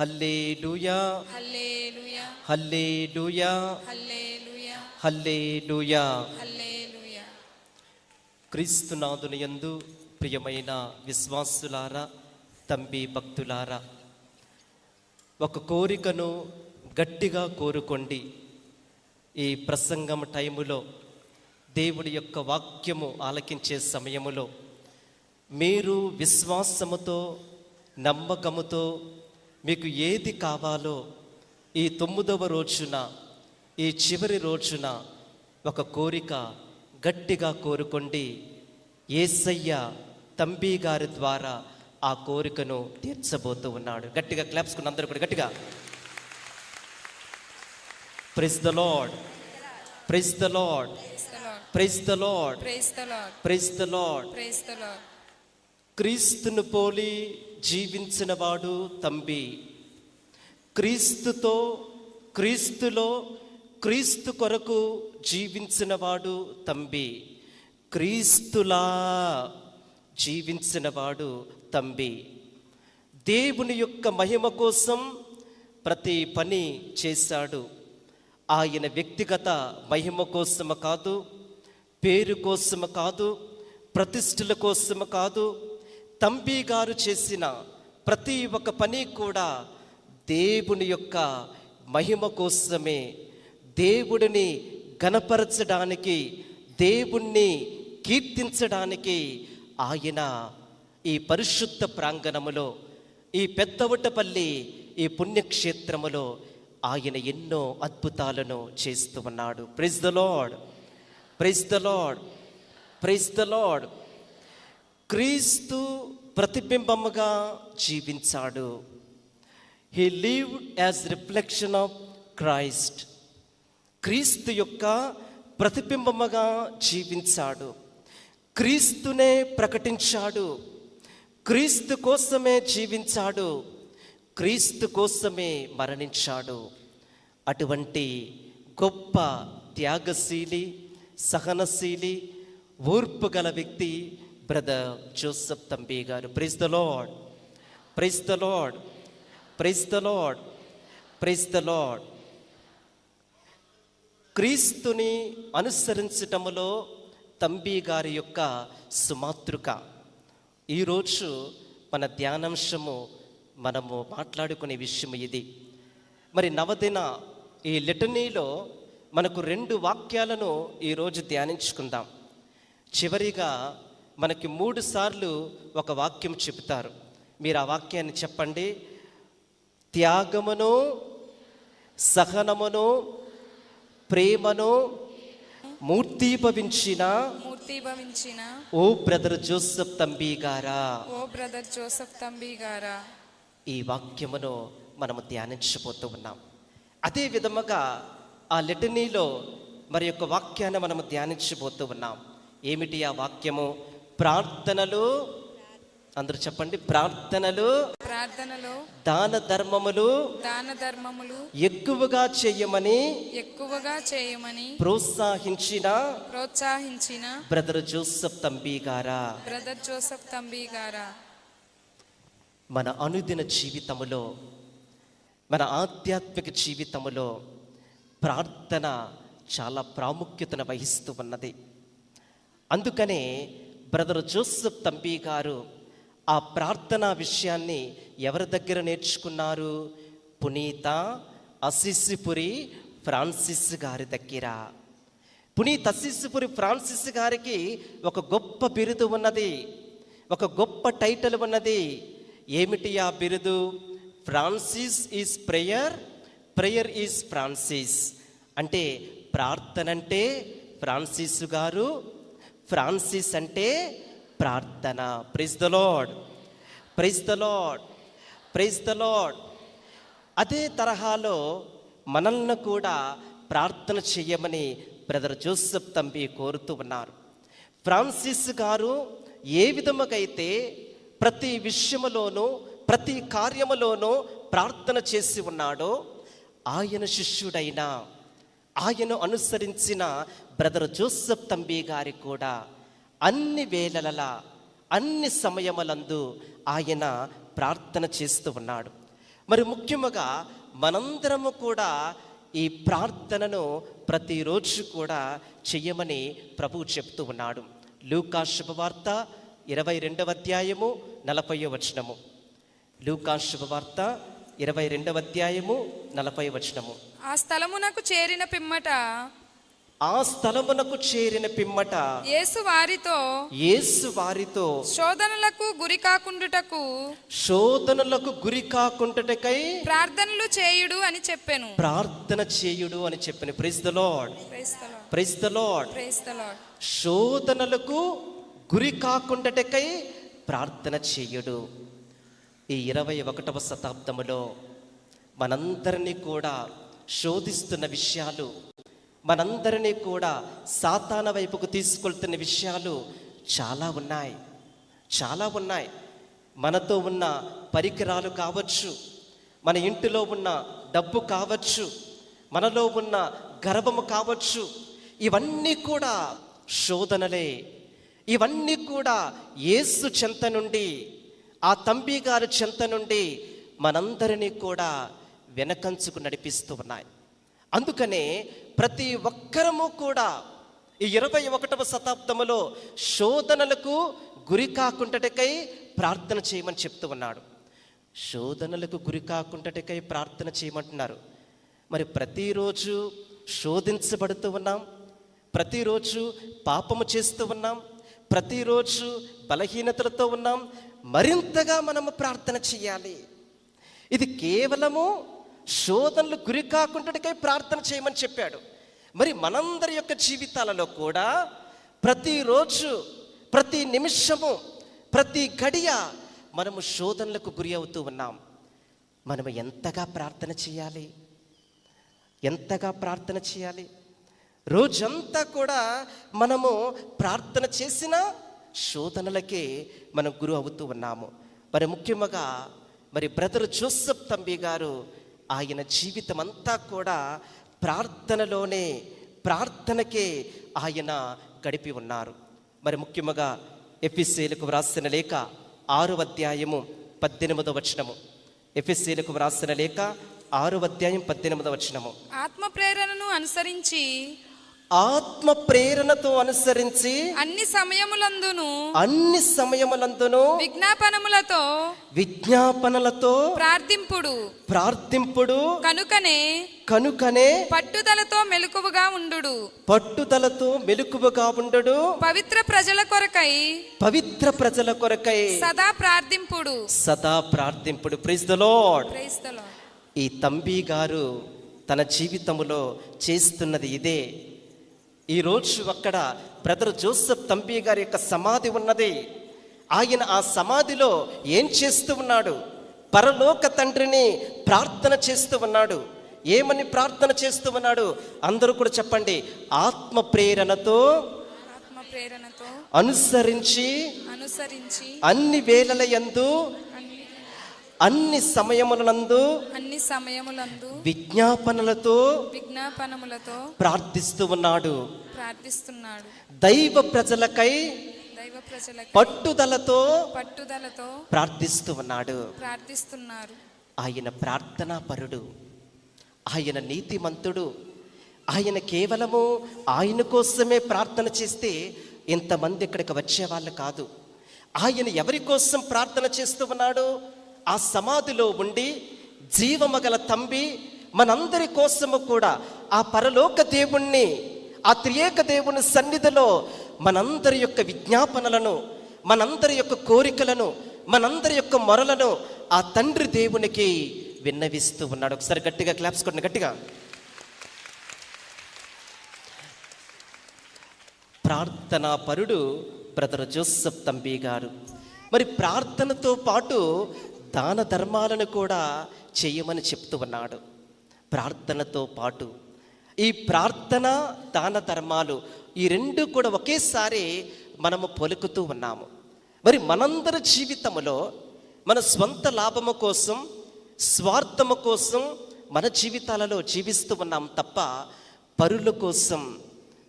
Hallelujah. Hallelujah. Hallelujah. Hallelujah. Hallelujah. Hallelujah. క్రీస్తునాథుని యందు ప్రియమైన విశ్వాసులారా తంబి భక్తులారా ఒక కోరికను గట్టిగా కోరుకోండి. ఈ ప్రసంగం టైములో దేవుడి యొక్క వాక్యము ఆలకించే సమయములో మీరు విశ్వాసముతో నమ్మకముతో మీకు ఏది కావాలో ఈ తొమ్మిదవ రోజున ఈ చివరి రోజున ఒక కోరిక గట్టిగా కోరుకోండి. ఏసయ్య తంబి గారి ద్వారా ఆ కోరికను తీర్చబోతూ ఉన్నాడు. గట్టిగా క్లాప్స్కుని అందరూ కూడా గట్టిగా. Praise the Lord praise the Lord praise the Lord praise the praise praise the Lord క్రీస్తును పోలి జీవించినవాడు తంబి. క్రీస్తుతో క్రీస్తులో క్రీస్తు కొరకు జీవించినవాడు తంబి. క్రీస్తులా జీవించినవాడు తంబి. దేవుని యొక్క మహిమ కోసం ప్రతి పని చేశాడు. ఆయన వ్యక్తిగత మహిమ కోసము కాదు పేరు కోసము కాదు ప్రతిష్టల కోసము కాదు తంబి గారు చేసిన ప్రతి ఒక్క పని కూడా దేవుని యొక్క మహిమ కోసమే. దేవుడిని గణపరచడానికి దేవుణ్ణి కీర్తించడానికి ఆయన ఈ పరిశుద్ధ ప్రాంగణములో ఈ పెద్దవటపల్లి ఈ పుణ్యక్షేత్రములో ఆయన ఎన్నో అద్భుతాలను చేస్తూ ఉన్నాడు. Praise the Lord praise the Lord praise the Lord క్రీస్తు ప్రతిబింబముగా జీవించాడు. He live as reflection of Christ క్రీస్తు యొక్క ప్రతిబింబముగా జీవించాడు. క్రీస్తునే ప్రకటించాడు. క్రీస్తు కోసమే జీవించాడు. క్రీస్తు కోసమే మరణించాడు. అటువంటి గొప్ప త్యాగశీలి సహనశీలి ఓర్పు గల వ్యక్తి బ్రదర్ జోసఫ్ తంబి గారు praise the Lord praise the Lord praise the Lord praise the Lord క్రీస్తుని అనుసరించటములో తంబి గారి యొక్క సుమాతృక. ఈరోజు మన ధ్యానాంశము మనము మాట్లాడుకునే విషయం ఇది. మరి నవదిన ఈ లిటనీలో మనకు రెండు వాక్యాలను ఈరోజు ధ్యానించుకుందాం. చివరిగా మనకి మూడు సార్లు ఒక వాక్యం చెబుతారు. మీరు ఆ వాక్యాన్ని చెప్పండి. త్యాగమును సహనమును ప్రేమను మూర్తీభవించిన మూర్తిభవించిన ఓ బ్రదర్ జోసఫ్ తంబి గారా. ఓ బ్రదర్ జోసఫ్ తంబి గారా. ఈ వాక్యమును మనము ధ్యానించబోతూ ఉన్నాం. అదే విధముగా ఆ లిటనీలో మరి యొక్క వాక్యాన్ని మనము ధ్యానించబోతూ ఉన్నాం. ఏమిటి ఆ వాక్యము? ప్రార్థనలు అందరూ చెప్పండి. ప్రార్థనలు ప్రార్థనలో దాన ధర్మములు దాన ధర్మములు ఎక్కువగా చేయమని ఎక్కువగా చేయమని ప్రోత్సహించిన ప్రోత్సహించిన బ్రదర్ జోసఫ్ తంబి గారా. బ్రదర్ జోసఫ్ తంబి గారా. మన అనుదిన జీవితములో మన ఆధ్యాత్మిక జీవితములో ప్రార్థన చాలా ప్రాముఖ్యతను వహిస్తూ ఉన్నది. అందుకనే బ్రదర్ జోసెఫ్ తంపి గారు ఆ ప్రార్థన విషయాన్ని ఎవరి దగ్గర నేర్చుకున్నారు? పునీత అసిసిపురి ఫ్రాన్సిస్ గారి దగ్గర. పునీత్ అసిసిపురి ఫ్రాన్సిస్ గారికి ఒక గొప్ప బిరుదు ఉన్నది. ఒక గొప్ప టైటిల్ ఉన్నది. ఏమిటి ఆ బిరుదు? Francis is prayer prayer is Francis. అంటే ప్రార్థన అంటే ఫ్రాన్సిస్ గారు ఫ్రాన్సిస్ అంటే ప్రార్థన. Praise the Lord praise the Lord praise the Lord అదే తరహాలో మనల్ని కూడా ప్రార్థన చేయమని బ్రదర్ జోసెఫ్ తంబి కోరుతూ ఉన్నారు. ఫ్రాన్సిస్ గారు ఏ విధముగైతే ప్రతి విషయములోనూ ప్రతి కార్యములోనూ ప్రార్థన చేసి ఉన్నాడో ఆయన శిష్యుడైన ఆయన అనుసరించిన బ్రదర్ జోసప్ తంబి గారి కూడా అన్ని వేళలలా అన్ని సమయములందు ఆయన ప్రార్థన చేస్తూ ఉన్నాడు. మరి ముఖ్యముగా మనందరము కూడా ఈ ప్రార్థనను ప్రతిరోజు కూడా చెయ్యమని ప్రభువు చెప్తూ ఉన్నాడు. లూకా శుభవార్త ఇరవై రెండవ అధ్యాయము నలభై వచనము. లూకా శుభవార్త ఇరవై రెండవ అధ్యాయము నలభై వచనము. ఆ స్థలమునకు చేరిన పిమ్మట ఆ స్థలమునకు చేరిన పిమ్మట యేసు వారితో యేసు వారితో శోధనలకు గురి కాకుండుటకు శోధనలకు గురి కాకుండాటకై ప్రార్థనలు చేయుడు అని చెప్పాను. ప్రార్థన చేయుడు అని చెప్పిన. Praise the Lord praise the Lord శోధనలకు గురి కాకుండాటకై ప్రార్థన చేయుడు. ఈ ఇరవై ఒకటవ శతాబ్దములో మనందరినీ కూడా శోధిస్తున్న విషయాలు మనందరినీ కూడా సాతాన వైపుకు తీసుకెళ్తున్న విషయాలు చాలా ఉన్నాయి. చాలా ఉన్నాయి. మనతో ఉన్న పరికరాలు కావచ్చు మన ఇంటిలో ఉన్న డబ్బు కావచ్చు మనలో ఉన్న గర్భము కావచ్చు ఇవన్నీ కూడా శోధనలే. ఇవన్నీ కూడా యేసు చెంత నుండి ఆ తంబి గారి చెంత నుండి మనందరినీ కూడా వెనకంచుకు నడిపిస్తూ ఉన్నాయి. అందుకనే ప్రతి ఒక్కరము కూడా ఈ ఇరవై ఒకటవ శతాబ్దములో శోధనలకు గురి కాకుండాటకై ప్రార్థన చేయమని చెప్తూ ఉన్నాడు. శోధనలకు గురి కాకుండాటకై ప్రార్థన చేయమంటున్నారు. మరి ప్రతిరోజు శోధించబడుతూ ఉన్నాం ప్రతిరోజు పాపము చేస్తూ ఉన్నాం ప్రతిరోజు బలహీనతలతో ఉన్నాం మరింతగా మనము ప్రార్థన చేయాలి. ఇది కేవలము శోధనలు గురి కాకుండాకై ప్రార్థన చేయమని చెప్పాడు. మరి మనందరి యొక్క జీవితాలలో కూడా ప్రతిరోజు ప్రతి నిమిషము ప్రతి గడియ మనము శోధనలకు గురి అవుతూ ఉన్నాం. మనం ఎంతగా ప్రార్థన చేయాలి? ఎంతగా ప్రార్థన చేయాలి? రోజంతా కూడా మనము ప్రార్థన చేసిన శోధనలకే మనం గురి అవుతూ ఉన్నాము. మరి ముఖ్యంగా మరి బ్రదర్ జోసఫ్ తంబి గారు ఆయన జీవితం అంతా కూడా ప్రార్థనలోనే ప్రార్థనకే ఆయన గడిపి ఉన్నారు. మరి ముఖ్యముగా ఎఫ్ఎస్సీలకు వ్రాసిన లేఖ ఆరు అధ్యాయము పద్దెనిమిదవ వచనము. ఎఫ్ఎస్సీలకు వ్రాసిన లేఖ ఆరు అధ్యాయం పద్దెనిమిదవ వచనము. ఆత్మ ప్రేరణను అనుసరించి ఆత్మ ప్రేరణతో అనుసరించి అన్ని సమయములందును అన్ని సమయములందును విజ్ఞాపనములతో విజ్ఞాపనలతో ప్రార్థింపుడు ప్రార్థింపుడు కనుకనే కనుకనే పట్టుదలతో మెలకువగా ఉండుడు. పట్టుదలతో మెలకువగా ఉండడు. పవిత్ర ప్రజల కొరకై పవిత్ర ప్రజల కొరకై సదా ప్రార్థింపుడు. సదా ప్రార్థింపుడు. Praise the Lord Praise the Lord. ఈ తంబి గారు తన జీవితములో చేస్తున్నది ఇదే. ఈరోజు అక్కడ బ్రదర్ జోసెఫ్ తంబి గారి యొక్క సమాధి ఉన్నది. ఆయన ఆ సమాధిలో ఏం చేస్తూ ఉన్నాడు? పరలోక తండ్రిని ప్రార్థన చేస్తూ ఉన్నాడు. ఏమని ప్రార్థన చేస్తూ ఉన్నాడు? అందరూ కూడా చెప్పండి. ఆత్మ ప్రేరణతో అనుసరించి అనుసరించి అన్ని వేళల యందు అన్ని సమయములందు అన్ని సమయములందు విజ్ఞాపనలతో విజ్ఞాపనములతో ప్రార్థిస్తూ ఉన్నాడు. ప్రార్థిస్తున్నాడు. దైవ ప్రజలకై దైవ ప్రజలకు పట్టుదలతో పట్టుదలతో ప్రార్థిస్తూ ఉన్నాడు. ప్రార్థిస్తున్నారు. ఆయన ప్రార్థనా పరుడు ఆయన నీతిమంతుడు. ఆయన కేవలము ఆయన కోసమే ప్రార్థన చేస్తే ఇంతమంది ఇక్కడికి వచ్చేవాళ్ళు కాదు. ఆయన ఎవరి కోసం ప్రార్థన చేస్తూ ఉన్నాడు? ఆ సమాధిలో ఉండి జీవమగల తంబి మనందరి కోసము కూడా ఆ పరలోక దేవుణ్ణి ఆ త్రియేక దేవుని సన్నిధిలో మనందరి యొక్క విజ్ఞాపనలను మనందరి యొక్క కోరికలను మనందరి యొక్క మొరలను ఆ తండ్రి దేవునికి విన్నవిస్తూ ఉన్నాడు. ఒకసారి గట్టిగా క్లాప్స్ కొట్టిన గట్టిగా. ప్రార్థనా పరుడు బ్రదర్ జోసెఫ్ తంబి గారు. మరి ప్రార్థనతో పాటు దాన ధర్మాలను కూడా చేయమని చెప్తూ ఉన్నాడు. ప్రార్థనతో పాటు ఈ ప్రార్థన దాన ధర్మాలు ఈ రెండు కూడా ఒకేసారి మనము పొలుకుతూ ఉన్నాము. మరి మనందరి జీవితంలో మన స్వంత లాభము కోసం స్వార్థము కోసం మన జీవితాలలో జీవిస్తూ ఉన్నాం తప్ప పరుల కోసం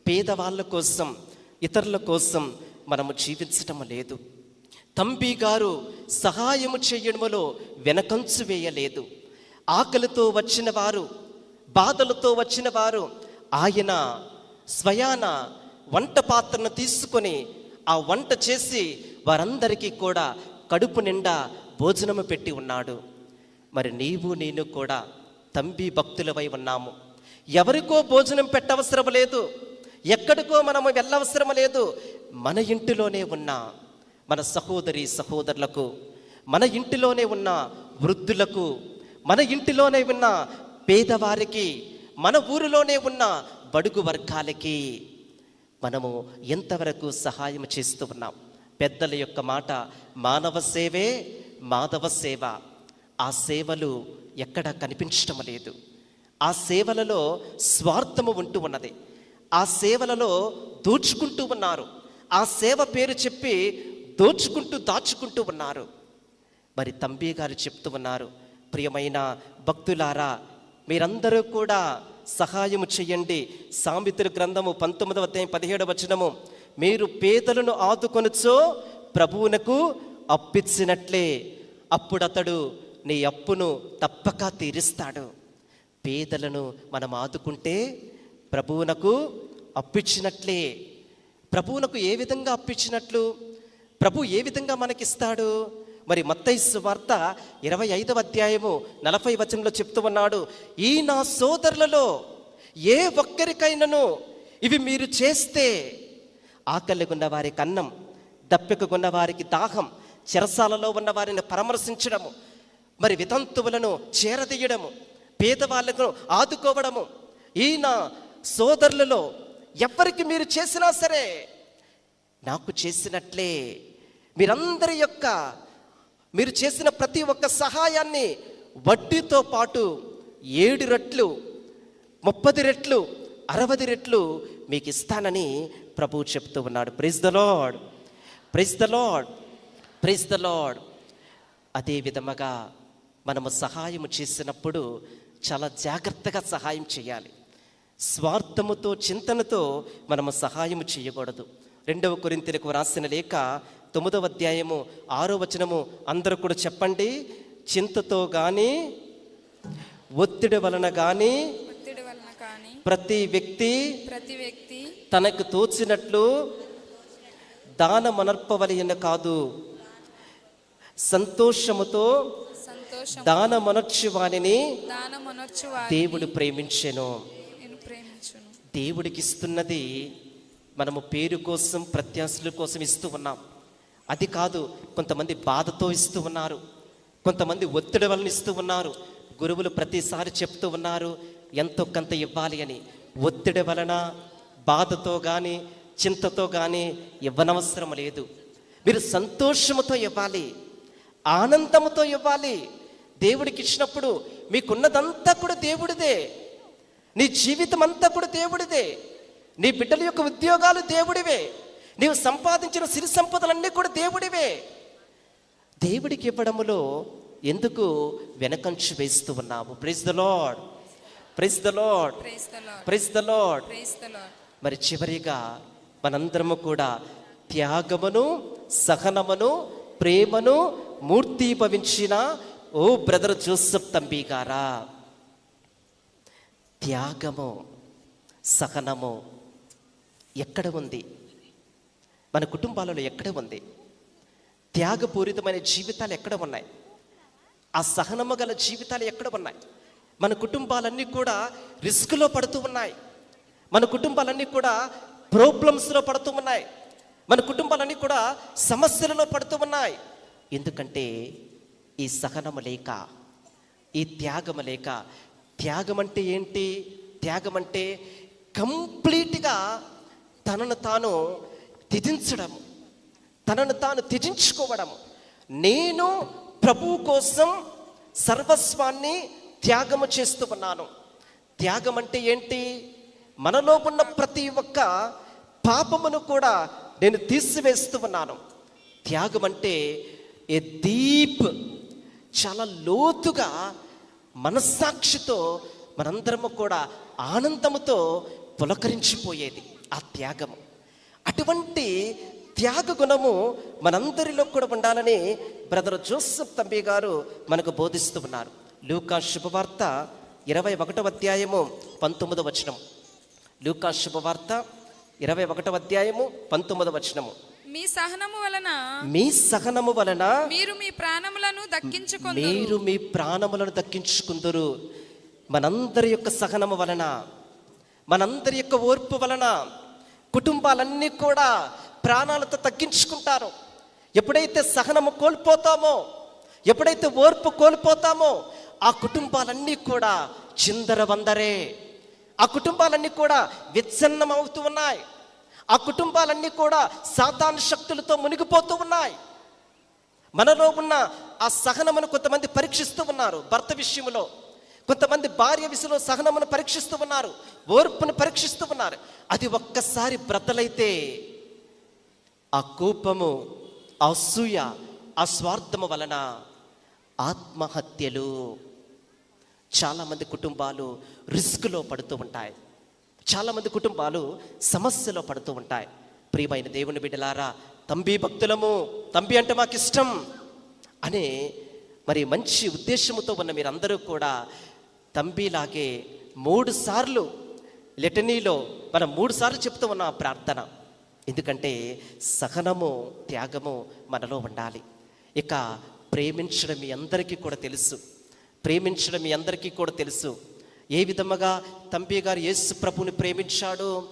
పేదవాళ్ళ కోసం ఇతరుల కోసం మనము జీవించటం లేదు. తంబి గారు సహాయము చేయడములో వెనకంచు వేయలేదు. ఆకలితో వచ్చిన వారు బాధలతో వచ్చిన వారు ఆయన స్వయాన వంట పాత్రను తీసుకొని ఆ వంట చేసి వారందరికీ కూడా కడుపు నిండా భోజనము పెట్టి ఉన్నాడు. మరి నీవు నేను కూడా తంబి భక్తులవై ఉన్నాము. ఎవరికో భోజనం పెట్టవసరం లేదు. ఎక్కడికో మనము వెళ్ళవసరం లేదు. మన ఇంటిలోనే ఉన్న. మన సహోదరి సహోదరులకు మన ఇంటిలోనే ఉన్న వృద్ధులకు మన ఇంటిలోనే ఉన్న పేదవారికి మన ఊరిలోనే ఉన్న బడుగు వర్గాలకి మనము ఎంతవరకు సహాయం చేస్తూ ఉన్నాం. పెద్దల యొక్క మాట మానవ సేవే మాధవ సేవ. ఆ సేవలు ఎక్కడ కనిపించటం లేదు. ఆ సేవలలో స్వార్థము ఉంటూ ఉన్నది. ఆ సేవలలో దోచుకుంటూ ఉన్నారు. ఆ సేవ పేరు చెప్పి దోచుకుంటూ దాచుకుంటూ ఉన్నారు. మరి తంబి గారు చెప్తూ ఉన్నారు ప్రియమైన భక్తులారా మీరందరూ కూడా సహాయము చేయండి. సాంబితుల గ్రంథము పంతొమ్మిదవ అధ్యాయం పదిహేడవ వచనము మీరు పేదలను ఆదుకొనుచో ప్రభువునకు అప్పిచ్చినట్లే. అప్పుడు అతడు నీ అప్పును తప్పక తీరుస్తాడు. పేదలను మనం ఆదుకుంటే ప్రభువునకు అప్పిచ్చినట్లే. ప్రభువునకు ఏ విధంగా అప్పించినట్లు ప్రభు ఏ విధంగా మనకిస్తాడు? మరి మత్తైసు వార్త ఇరవై ఐదవ అధ్యాయము నలభై వచనంలో చెప్తూ ఉన్నాడు ఈ నా సోదరులలో ఏ ఒక్కరికైనాను ఇవి మీరు చేస్తే ఆకలిగున్న వారికి అన్నం దప్పికగున్న వారికి దాహం చెరసాలలో ఉన్న వారిని పరామర్శించడము మరి వితంతువులను చేరదీయడము పేదవాళ్ళను ఆదుకోవడము ఈ నా సోదరులలో ఎవరికి మీరు చేసినా సరే నాకు చేసినట్లే మీరందరి యొక్క మీరు చేసిన ప్రతి ఒక్క సహాయాన్ని వడ్డీతో పాటు ఏడు రెట్లు ముప్పది రెట్లు అరవది రెట్లు మీకు ఇస్తానని ప్రభువు చెప్తూ ఉన్నాడు. Praise the Lord praise the Lord praise the Lord అదే విధముగా మనము సహాయం చేసినప్పుడు చాలా జాగ్రత్తగా సహాయం చేయాలి. స్వార్థముతో చింతనతో మనము సహాయం చేయకూడదు. రెండవ కొరింతలకు రాసిన లేఖ తొమ్మిదవ అధ్యాయము ఆరో వచనము అందరూ కూడా చెప్పండి. చింతతో కానీ ఒత్తిడి వలన కానీ ప్రతి వ్యక్తి ప్రతి వ్యక్తి తనకు తోచినట్లు దానమనర్పవలయన కాదు. సంతోషముతో వానిని దానమనొచ్చు దేవుడు ప్రేమించును. దేవుడికి ఇస్తున్నది మనము పేరు కోసం ప్రత్యాశల కోసం ఇస్తూ ఉన్నాం. అది కాదు కొంతమంది బాధతో ఇస్తూ ఉన్నారు కొంతమంది ఒత్తిడి వలన ఇస్తూ ఉన్నారు గురువులు ప్రతిసారి చెప్తూ ఉన్నారు ఎంతో కొంత ఇవ్వాలి అని. ఒత్తిడి వలన బాధతో కానీ చింతతో కానీ ఇవ్వనవసరం లేదు. మీరు సంతోషముతో ఇవ్వాలి ఆనందముతో ఇవ్వాలి. దేవుడికి ఇచ్చినప్పుడు మీకున్నదంతా కూడా దేవుడిదే. నీ జీవితం అంతా కూడా దేవుడిదే. నీ బిడ్డల యొక్క ఉద్యోగాలు దేవుడివే. నీవు సంపాదించిన సిరి సంపదలన్నీ కూడా దేవుడివే. దేవుడికి ఇవ్వడములో ఎందుకు వెనకంచు వేస్తూ ఉన్నావు? Praise the Lord praise the Lord praise the Lord మరి చివరిగా మనందరము కూడా త్యాగమును సహనమును ప్రేమను మూర్తీభవించిన ఓ బ్రదర్ జోసఫ్ తంబి గారా. త్యాగము సహనము ఎక్కడ ఉంది? మన కుటుంబాలలో ఎక్కడ ఉంది? త్యాగపూరితమైన జీవితాలు ఎక్కడ ఉన్నాయి? ఆ సహనము గల జీవితాలు ఎక్కడ ఉన్నాయి? మన కుటుంబాలన్నీ కూడా రిస్క్లో పడుతూ ఉన్నాయి. మన కుటుంబాలన్నీ కూడా ప్రాబ్లమ్స్లో పడుతూ ఉన్నాయి. మన కుటుంబాలన్నీ కూడా సమస్యలలో పడుతూ ఉన్నాయి. ఎందుకంటే ఈ సహనము లేక ఈ త్యాగము లేక త్యాగం అంటే ఏంటి? త్యాగం అంటే కంప్లీట్గా తనను తాను త్యజించడము. తనను తాను త్యజించుకోవడము. నేను ప్రభు కోసం సర్వస్వాన్ని త్యాగము చేస్తూ ఉన్నాను. త్యాగం అంటే ఏంటి? మనలో ఉన్న ప్రతి ఒక్క పాపమును కూడా నేను తీసివేస్తూ ఉన్నాను. త్యాగం అంటే ఏ డీప్ చాలా లోతుగా మనస్సాక్షితో మనందరము కూడా ఆనందముతో పులకరించిపోయేది ఆ త్యాగము. అటువంటి త్యాగ గుణము మనందరిలో కూడా ఉండాలని బ్రదర్ జోసఫ్ తంబి గారు మనకు బోధిస్తూ ఉన్నారు. లూకా శుభవార్త ఇరవై ఒకటో అధ్యాయము పంతొమ్మిదో వచనం లూకా శుభవార్త ఇరవై ఒకటో అధ్యాయము పంతొమ్మిదో వచనము. మీ సహనము వలన మీ సహనము వలన మీరు మీ ప్రాణములను దక్కించుకొందురు. మీరు మీ ప్రాణములను దక్కించుకుందరు. మనందరి యొక్క సహనము వలన మనందరి యొక్క ఓర్పు వలన కుటుంబాలన్నీ కూడా ప్రాణాలతో తగ్గించుకుంటారు. ఎప్పుడైతే సహనము కోల్పోతామో ఎప్పుడైతే ఓర్పు కోల్పోతామో ఆ కుటుంబాలన్నీ కూడా చిందర వందరే. ఆ కుటుంబాలన్నీ కూడా విచ్ఛిన్నం అవుతూ ఉన్నాయి. ఆ కుటుంబాలన్నీ కూడా సాతాను శక్తులతో మునిగిపోతూ ఉన్నాయి. మనలో ఉన్న ఆ సహనమును కొంతమంది పరీక్షిస్తూ ఉన్నారు భర్త విషయంలో. కొంతమంది భార్య విషయంలో సహనమును పరీక్షిస్తూ ఉన్నారు ఓర్పును పరీక్షిస్తూ ఉన్నారు. అది ఒక్కసారి బ్రతలైతే ఆ కోపము అసూయ ఆ స్వార్థము వలన ఆత్మహత్యలు చాలామంది కుటుంబాలు రిస్క్లో పడుతూ ఉంటాయి. చాలామంది కుటుంబాలు సమస్యలో పడుతూ ఉంటాయి. ప్రియమైన దేవుని బిడ్డలారా తంబి భక్తులము తంబి అంటే మాకు ఇష్టం అనే మరి మంచి ఉద్దేశముతో ఉన్న మీరందరూ కూడా తంబిలాగే మూడు సార్లు లెటనీలో మనం మూడు సార్లు చెప్తూ ఉన్న ప్రార్థన. ఎందుకంటే సహనము త్యాగము మనలో ఉండాలి. ఇక ప్రేమించడం మీ అందరికీ కూడా తెలుసు. ప్రేమించడం మీ అందరికీ కూడా తెలుసు. ఏ విధముగా తంబి గారు యేసు ప్రభుని ప్రేమించాడు?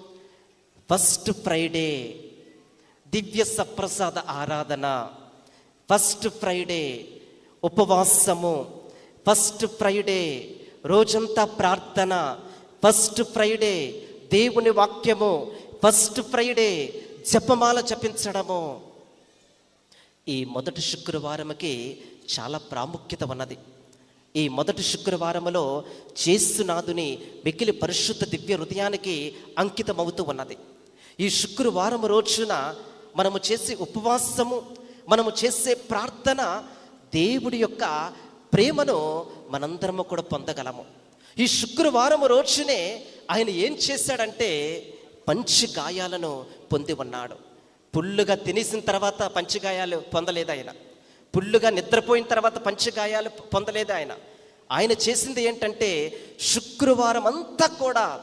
ఫస్ట్ ఫ్రైడే దివ్య సప్రసాద ఆరాధన. ఫస్ట్ ఫ్రైడే ఉపవాసము. ఫస్ట్ ఫ్రైడే రోజంతా ప్రార్థన. ఫస్ట్ ఫ్రైడే దేవుని వాక్యము. ఫస్ట్ ఫ్రైడే జపమాల జపించడము. ఈ మొదటి శుక్రవారముకి చాలా ప్రాముఖ్యత ఉన్నది. ఈ మొదటి శుక్రవారములో చేస్తునాథుని మిగిలి పరిశుద్ధ దివ్య హృదయానికి అంకితమవుతూ ఉన్నది. ఈ శుక్రవారం రోజున మనము చేసే ఉపవాసము మనము చేసే ప్రార్థన దేవుడి యొక్క ప్రేమను మనందరము కూడా పొందగలము. ఈ శుక్రవారం రోజునే ఆయన ఏం చేశాడంటే పంచి గాయాలను పొంది ఉన్నాడు. పుల్లుగా తినేసిన తర్వాత పంచగాయాలు పొందలేదు ఆయన. పుల్లుగా నిద్రపోయిన తర్వాత పంచగాయాలు పొందలేదు ఆయన. ఆయన చేసింది ఏంటంటే శుక్రవారం అంతా కూడా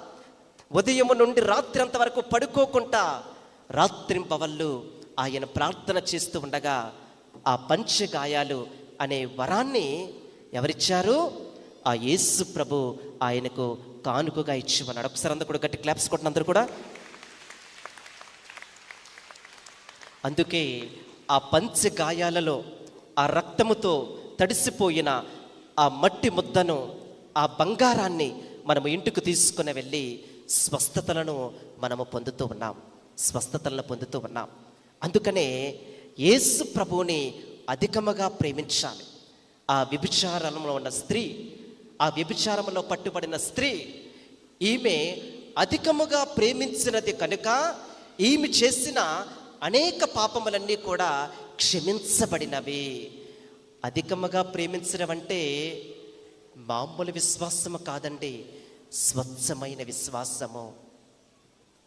ఉదయం నుండి రాత్రి అంత వరకు పడుకోకుండా రాత్రింపవళ్ళు ఆయన ప్రార్థన చేస్తూ ఉండగా ఆ పంచగాయాలు అనే వరాన్ని ఎవరిచ్చారు? ఆ యేసు ప్రభు ఆయనకు కానుకగా ఇచ్చి ఉన్నాడు. ఒకసారి అందరూ కూడా గట్టి క్లాప్స్ కొట్టిన అందరూ కూడా. అందుకే ఆ పంచ గాయాలలో ఆ రక్తముతో తడిసిపోయిన ఆ మట్టి ముద్దను ఆ బంగారాన్ని మనము ఇంటికి తీసుకుని వెళ్ళి స్వస్థతలను మనము పొందుతూ ఉన్నాం. స్వస్థతలను పొందుతూ ఉన్నాం. అందుకనే యేసు ప్రభువుని అధికముగా ప్రేమించాలి. ఆ వ్యభిచారంలో ఉన్న స్త్రీ ఆ వ్యభిచారంలో పట్టుబడిన స్త్రీ ఈమె అధికముగా ప్రేమించినది కనుక ఈమె చేసిన అనేక పాపములన్నీ కూడా క్షమించబడినవి. అధికముగా ప్రేమించడం అంటే మామూలు విశ్వాసము కాదండి స్వచ్ఛమైన విశ్వాసము.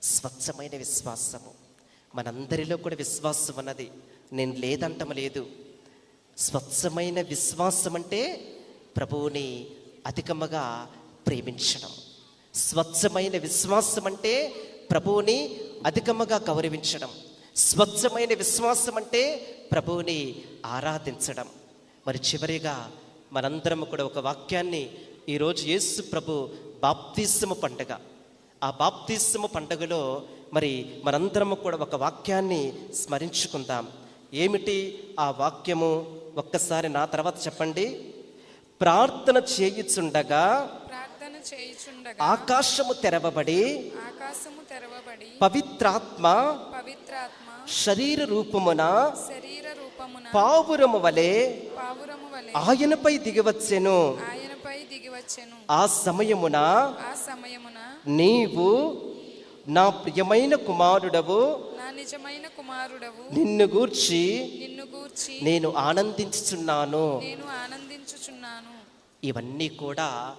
స్వచ్ఛమైన విశ్వాసము. మనందరిలో కూడా విశ్వాసం ఉన్నది నేను లేదంటం లేదు. స్వచ్ఛమైన విశ్వాసం అంటే ప్రభువుని అధికముగా ప్రేమించడం. స్వచ్ఛమైన విశ్వాసం అంటే ప్రభువుని అధికముగా గౌరవించడం. స్వచ్ఛమైన విశ్వాసం అంటే ప్రభువుని ఆరాధించడం. మరి చివరిగా మనందరం కూడా ఒక వాక్యాన్ని ఈరోజు యేసు ప్రభు బాప్తిస్మ పండగ. ఆ బాప్తిస్మ పండగలో మరి మనందరము కూడా ఒక వాక్యాన్ని స్మరించుకుందాం. ఏమిటి ఆ వాక్యము? ఒక్కసారి నా తర్వాత చెప్పండి. ప్రార్థన చేయుచుండగా ప్రార్థన చేయుచుండగా ఆకాశము తెరవబడి ఆకాశము తెరవబడి పవిత్రాత్మ పవిత్రాత్మ శరీర రూపమున శరీర రూపమున పావురము వలె పావురము వలె ఆయనపై దిగివచ్చెను ఆయనపై దిగివచ్చెను ఆ సమయమున ఆ సమయమున నీవు నా ప్రియమైన కుమారుడవు నిజమైన కుమారుడవు. నిన్ను గూర్చి నిన్ను గూర్చి నేను ఆనందించుచున్నాను. నేను ఆనందించుచున్నాను. ఇవన్నీ కూడా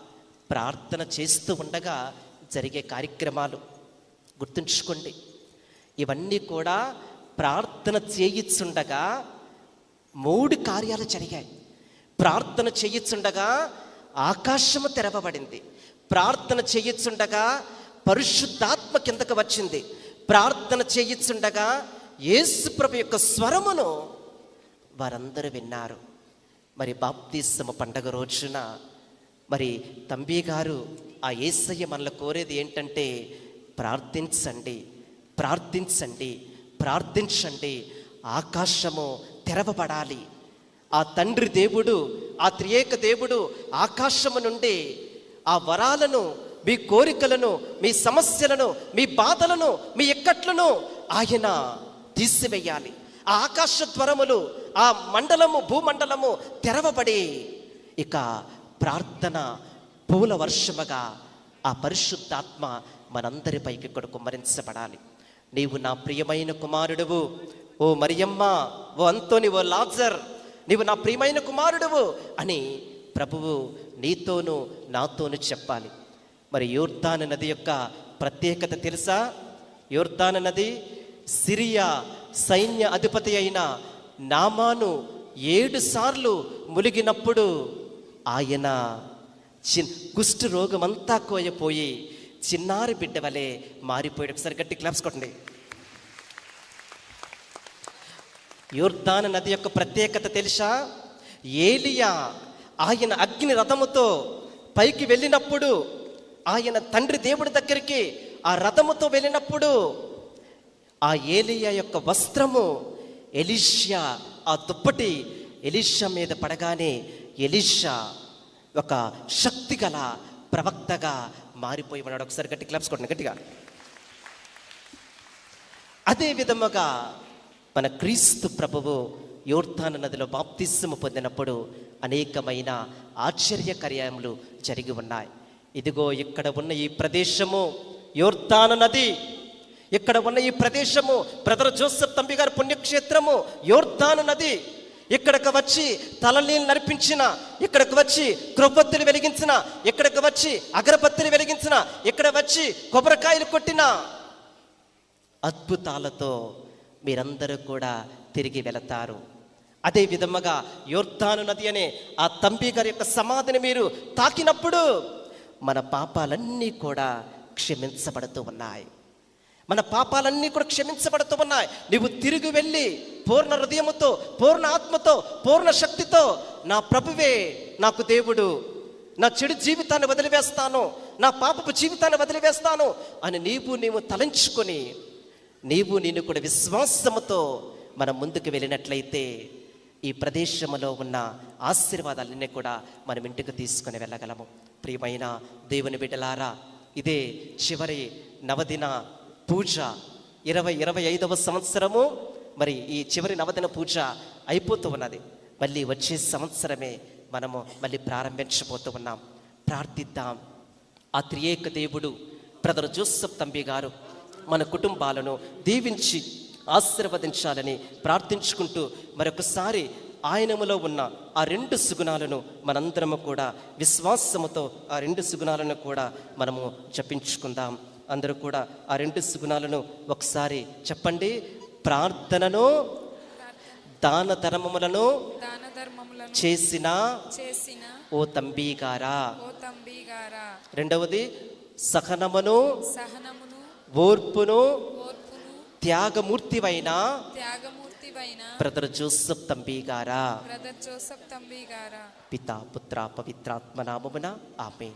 ప్రార్థన చేస్తూ ఉండగా జరిగే కార్యక్రమాలు. గుర్తుంచుకోండి. ఇవన్నీ కూడా ప్రార్థన చేయిచుండగా మూడు కార్యాలు జరిగాయి. ప్రార్థన చేయిచుండగా ఆకాశము తెరవబడింది. ప్రార్థన చేయుచుండగా పరిశుద్ధాత్మ కిందకు వచ్చింది. ప్రార్థన చేయించుండగా యేసుప్రభు యొక్క స్వరమును వారందరూ విన్నారు. మరి బాప్తిస్మ పండగ రోజున మరి తంబి గారు ఆ ఏసయ్య మనల్ని కోరేది ఏంటంటే ప్రార్థించండి ప్రార్థించండి ప్రార్థించండి ఆకాశము తెరవబడాలి. ఆ తండ్రి దేవుడు ఆ త్రియేక దేవుడు ఆకాశము నుండి ఆ వరాలను మీ కోరికలను మీ సమస్యలను మీ బాధలను మీ ఇక్కట్లను ఆయన తీసివేయాలి. ఆ ఆకాశ త్వరములు ఆ మండలము భూమండలము తెరవబడి ఇక ప్రార్థన పూల వర్షముగా ఆ పరిశుద్ధాత్మ మనందరిపైకి ఇక్కడ కుమ్మరించబడాలి నీవు నా ప్రియమైన కుమారుడువు. ఓ మరియమ్మ ఓ అంతోని ఓ లాజర్ నీవు నా ప్రియమైన కుమారుడువు అని ప్రభువు నీతోనూ నాతోను చెప్పాలి. మరి యోర్ధాన నది యొక్క ప్రత్యేకత తెలుసా? యోర్ధాన నది సిరియా సైన్య అధిపతి అయిన నామాను ఏడు సార్లు ములిగినప్పుడు ఆయన చిన్ కుష్ఠ రోగమంతా కోయపోయి చిన్నారి బిడ్డ వలె మారిపోయాడు. ఒకసారి గట్టి క్లాప్స్ కొట్టండి. యోర్ధాన నది యొక్క ప్రత్యేకత తెలుసా? ఏలియా ఆయన అగ్ని రథముతో పైకి వెళ్ళినప్పుడు ఆయన తండ్రి దేవుడి దగ్గరికి ఆ రథముతో వెళ్ళినప్పుడు ఆ ఏలియా యొక్క వస్త్రము ఎలిషియా ఆ దుప్పటి ఎలిషా మీద పడగానే ఎలిషా ఒక శక్తి గల ప్రవక్తగా మారిపోయి ఉన్నాడు. ఒకసారి గట్టి క్లాప్స్ కొట్టండి గట్టిగా. అదే విధముగా మన క్రీస్తు ప్రభువు యోర్ధాన నదిలో బాప్తిస్సము పొందినప్పుడు అనేకమైన ఆశ్చర్య కార్యములు జరిగి ఉన్నాయి. ఇదిగో ఇక్కడ ఉన్న ఈ ప్రదేశము యోర్ధాన నది. ఇక్కడ ఉన్న ఈ ప్రదేశము బ్రదర్ జోసెఫ్ తంబి గారి పుణ్యక్షేత్రము యోర్ధాను నది. ఇక్కడికి వచ్చి తలనీళ్ళు నడిపించిన ఇక్కడికి వచ్చి క్రొవ్వొత్తులు వెలిగించిన ఇక్కడికి వచ్చి అగరబత్తులు వెలిగించిన ఇక్కడ వచ్చి కొబ్బరికాయలు కొట్టిన. అద్భుతాలతో మీరందరూ కూడా తిరిగి వెళతారు. అదే విధముగా యోర్ధాను నది అనే ఆ తంబి గారి యొక్క సమాధిని మీరు తాకినప్పుడు మన పాపాలన్నీ కూడా క్షమించబడుతూ ఉన్నాయి. మన పాపాలన్నీ కూడా క్షమించబడుతూ ఉన్నాయి. నీవు తిరిగి వెళ్ళి పూర్ణ హృదయముతో పూర్ణ ఆత్మతో పూర్ణ శక్తితో నా ప్రభువే నాకు దేవుడు నా చెడు జీవితాన్ని వదిలివేస్తాను నా పాపపు జీవితాన్ని వదిలివేస్తాను అని నీవు నీవు తలంచుకొని నీవు నేను కూడా విశ్వాసముతో మనం ముందుకు వెళ్ళినట్లయితే ఈ ప్రదేశంలో ఉన్న ఆశీర్వాదాలన్నీ కూడా మనం ఇంటికి తీసుకొని వెళ్ళగలము. ప్రియమైన దేవుని బిడ్డలారా ఇదే చివరి నవదిన పూజ. ఇరవై ఇరవై ఐదవ సంవత్సరము మరి ఈ చివరి నవదిన పూజ అయిపోతూ ఉన్నది. మళ్ళీ వచ్చే సంవత్సరమే మనము మళ్ళీ ప్రారంభించబోతూ ఉన్నాం. ప్రార్థిద్దాం. ఆ త్రియేక దేవుడు బ్రదర్ జోసఫ్ తంబి గారు మన కుటుంబాలను దీవించి ఆశీర్వదించాలని ప్రార్థించుకుంటూ మరొకసారి ఆయనములో ఉన్న ఆ రెండు సుగుణాలను మనందరము కూడా విశ్వాసముతో ఆ రెండు సుగుణాలను కూడా మనము జపించుకుందాం. అందరూ కూడా ఆ రెండు సుగుణాలను ఒకసారి చెప్పండి. ప్రార్థనను దాన ధర్మములను చేసిన చేసిన ఓ తంబీగారా రెండవది సహనమును ఓర్పును త్యాగమూర్తివైన త్యాగమూర్తివైన బ్రదర్ జోసఫ్ తంబీగారా బ్రదర్ జోసఫ్ తంబిగారా పితా పుత్ర పవిత్రాత్మ నామమున ఆమె